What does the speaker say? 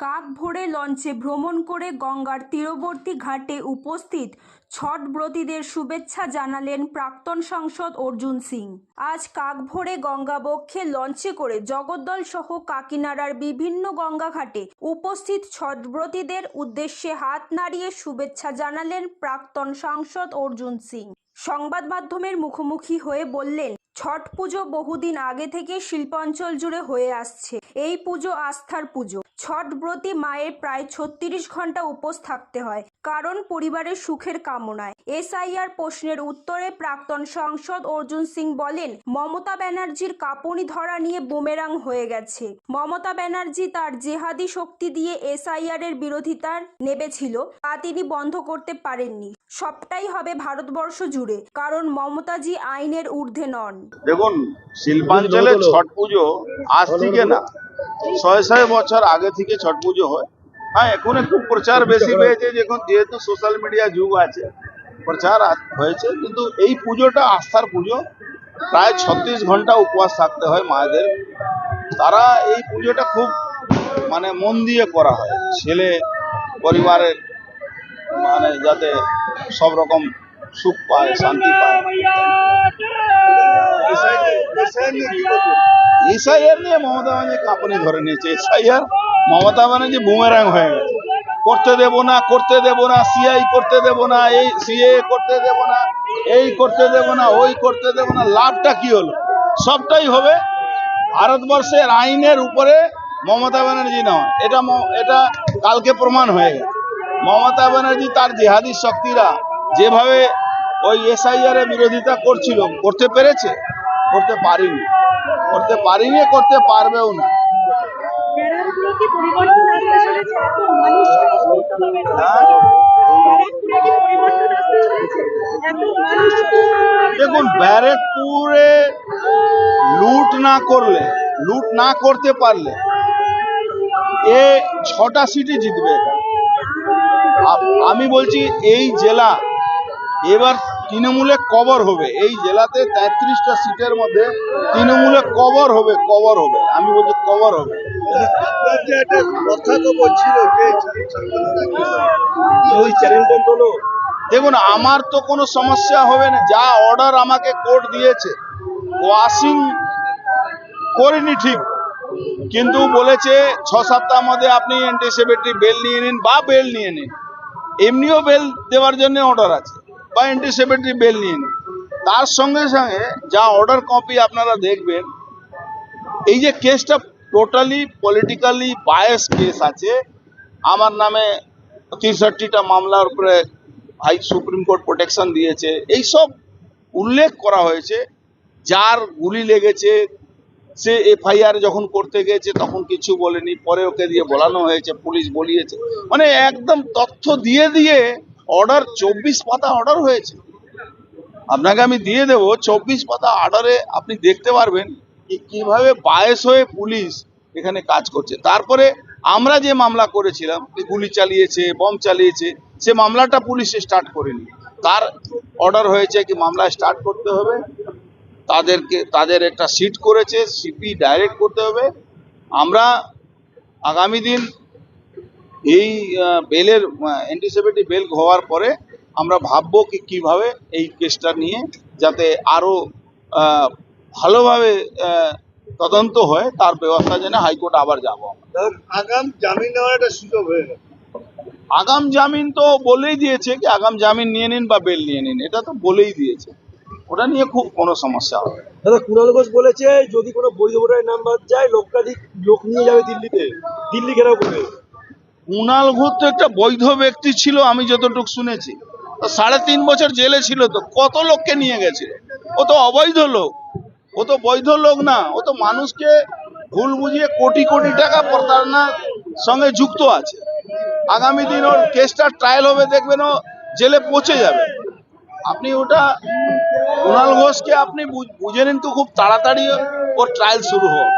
কাক ভোরে লঞ্চে ভ্রমণ করে গঙ্গার তীরবর্তী ঘাটে উপস্থিত ছটব্রতীদের শুভেচ্ছা জানালেন প্রাক্তন সাংসদ অর্জুন সিং। আজ কাক কাকভোরে গঙ্গাবক্ষে লঞ্চে করে জগদ্দল সহ কাকিনাড়ার বিভিন্ন গঙ্গা ঘাটে উপস্থিত ছটব্রতীদের উদ্দেশ্যে হাত নাড়িয়ে শুভেচ্ছা জানালেন প্রাক্তন সাংসদ অর্জুন সিং। সংবাদ মাধ্যমের মুখোমুখি হয়ে বললেন ছট পুজো বহুদিন আগে থেকে শিল্পাঞ্চল জুড়ে হয়ে আসছে। এই পুজো আস্থার পুজো। ছটব্রতী মায়ের প্রায় ছত্রিশ ঘণ্টা উপোস থাকতে হয়। কারণ পরিবারের সুখের কামনায়। এসআইআর প্রশ্নের উত্তরে প্রাক্তন সাংসদ অর্জুন সিং বলেন মমতা ব্যানার্জির কাঁপুনি ধরা নিয়ে বুমেরাং হয়ে গেছে। মমতা ব্যানার্জি তার জেহাদি শক্তি দিয়ে এসআইআর এর বিরোধিতার নেবেছিল তা তিনি বন্ধ করতে পারেননি। সবটাই হবে ভারতবর্ষ জুড়ে কারণ মমতাজি আইনের ঊর্ধ্বে নন। দেখুন শিল্পাঞ্চলে ছট পুজো আজ থেকে না। ছয় ছয় বছর আগে থেকে ছট পুজো হয়। হ্যাঁ এখন একটু প্রচার বেশি হয়েছে, যখন যেহেতু সোশ্যাল মিডিয়া যুগ আছে, প্রচার হয়েছে, কিন্তু এই পুজোটা, আস্থার পুজো, প্রায় ছত্রিশ ঘণ্টা উপবাস থাকতে হয় মায়েদের। তারা এই পুজোটা খুব মানে মন দিয়ে করা হয়। ছেলে পরিবারের মানে যাতে সব রকম সুখ পায়, শান্তি পায়। এসআইআর নিয়ে মমতা ব্যানার্জি ধরে নিয়েছে। এসআইআর মমতা ব্যানার্জি বুমেরাং হয়ে গেছে। করতে দেব না, করতে দেব না সিআই করতে দেব না, এই সিএ করতে দেব না, এই করতে দেব না, ওই করতে দেব না, লাভটা কি হলো? সবটাই হবে ভারতবর্ষের আইনের উপরে মমতা ব্যানার্জি নয় এটা এটা কালকে প্রমাণ হয়ে গেছে। মমতা ব্যানার্জি তার জেহাদি শক্তিরা যেভাবে ওই এসআইআর এর বিরোধিতা করছিল, করতে পেরেছে? করতে পারিনি। করতে পারিনি, করতে পারবেও না। ব্যারাকপুরে কি পরিবর্তন আসতে চলেছে মানুষ সচেতন হবে না। হ্যাঁ? দেখুন ব্যারেকপুরে লুট না করলে লুট না করতে পারলে এ ছটা সিটই জিতবে আমি বলছি এই জেলা এবার তৃণমূলে কবর হবে। এই জেলাতে তেত্রিশটা সিটের মধ্যে তৃণমূলে কবর হবে কবর হবে। আমি বলছি কবর হবে। দেখুন আমার তো কোনো সমস্যা হবে না। যা অর্ডার আমাকে কোর্ট দিয়েছে ওয়াশিং করিনি ঠিক। কিন্তু বলেছে ছ সপ্তাহ মধ্যে আপনি অ্যান্টিসেপেটরি বেল নিয়ে নিন বা বেল নিয়ে নিন। এমনিও বেল দেওয়ার জন্য অর্ডার আছে। বা অ্যান্টিসেপেটরি বেল নিয়ে নিন। তার সঙ্গে সঙ্গে যা অর্ডার কপি আপনারা দেখবেন, এই যে কেসটা টোটালি পলিটিক্যালি বায়াস কেস আছে, আমার নামে তিরষট্টিটা মামলার উপরে হাই সুপ্রিম কোর্ট প্রোটেকশন দিয়েছে, এই সব উল্লেখ করা হয়েছে। যার গুলি লেগেছে, সে এফআইআর যখন করতে গেছে তখন কিছু বলেনি, পরে ওকে দিয়ে বলানো হয়েছে, পুলিশ বলিয়েছে। মানে একদম তথ্য দিয়ে দিয়ে অর্ডার, চব্বিশ পাতা অর্ডার হয়েছে। আপনাকে আমি দিয়ে দেবো, চব্বিশ পাতা অর্ডারে আপনি দেখতে পারবেন কি কীভাবে বায়স হয়ে পুলিশ এখানে কাজ করছে। তারপরে আমরা যে মামলা করেছিলাম গুলি চালিয়েছে, বম চালিয়েছে, সে মামলাটা পুলিশে স্টার্ট করেনি। তার অর্ডার হয়েছে কি মামলা স্টার্ট করতে হবে, তাদেরকে, তাদের একটা সিট করেছে, সিপি ডাইরেক্ট করতে হবে। আমরা আগামী দিন এই বেলের অ্যান্টিসিপেটি বেল হওয়ার পরে আমরা ভাববো কি কীভাবে এই কেসটা নিয়ে যাতে আরও আহ, ভালোভাবে আহ, তদন্ত হয় তার ব্যবস্থা জন্য হাইকোর্ট আবার যাব আগাম জামিন নেওয়ার একটা সুযোগ হয়ে গেল। আগাম জামিন তো বলেই দিয়েছে কি আগাম জামিন নিয়ে নিন বা বেল নিয়ে নিন এটা তো বলেই দিয়েছে। ওটা নিয়ে খুব কোনো সমস্যা হবে দাদা কুণাল ঘোষ বলেছে যদি কোনো বৈধ ভোটারের নাম বাদ যায় লক্ষাধিক লোক নিয়ে যাবে দিল্লিতে। দিল্লি ঘেরাও করবে। কুণাল ঘোষ তো একটা বৈধ ব্যক্তি ছিল, আমি যতটুকু শুনেছি। সাড়ে তিন বছর জেলে ছিল তো, কত লোককে নিয়ে গেছিল? ও তো অবৈধ লোক। ও তো বৈধ লোক না, ও তো মানুষকে ভুল বুঝিয়ে কোটি কোটি টাকা প্রতারণার সঙ্গে যুক্ত আছে। আগামী দিন ওর কেসটা ট্রায়াল হবে, দেখবেন ও জেলে পৌঁছে যাবে। আপনি ওটা কুণাল ঘোষকে আপনি বুঝে নিন তো খুব তাড়াতাড়ি ওর ট্রায়াল শুরু হোক।